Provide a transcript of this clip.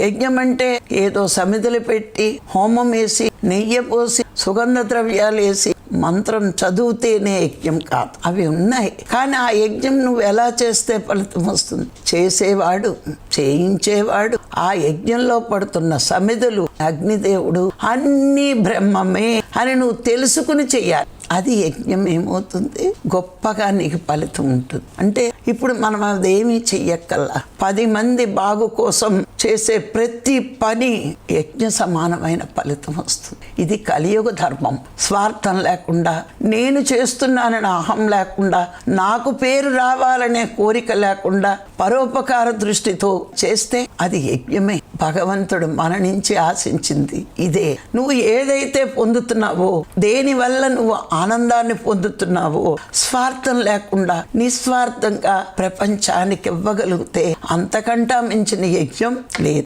యజ్ఞం అంటే ఏదో సమిధులు పెట్టి హోమం వేసి నెయ్యి పోసి సుగంధ ద్రవ్యాలు వేసి మంత్రం చదివితేనే యజ్ఞం కాదు. అవి ఉన్నాయి. కానీ ఆ యజ్ఞం నువ్వు ఎలా చేస్తే ఫలితం వస్తుంది? చేసేవాడు చేయించేవాడు ఆ యజ్ఞంలో పడుతున్న సమిధులు అగ్నిదేవుడు అన్నీ బ్రహ్మమే అని నువ్వు తెలుసుకుని చెయ్యాలి. అది యజ్ఞం ఏమవుతుంది? గొప్పగా నీకు ఫలితం ఉంటుంది. అంటే ఇప్పుడు మనం అదేమీ చెయ్యక్కల్లా పది మంది బాగు కోసం చేసే ప్రతి పని యజ్ఞ సమానమైన ఫలితం వస్తుంది. ఇది కలియుగ ధర్మం. స్వార్థం లేకుండా నేను చేస్తున్నానని అహం లేకుండా నాకు పేరు రావాలనే కోరిక లేకుండా పరోపకార దృష్టితో చేస్తే అది యజ్ఞమే. భగవంతుడు మన నుంచి ఆశించింది ఇదే. నువ్వు ఏదైతే పొందుతున్నావో దేని వల్ల నువ్వు ఆనందాన్ని పొందుతున్నావో స్వార్థం లేకుండా నిస్వార్థంగా ప్రపంచానికి ఇవ్వగలిగితే అంతకంటా మించిన యజ్ఞం లేదు.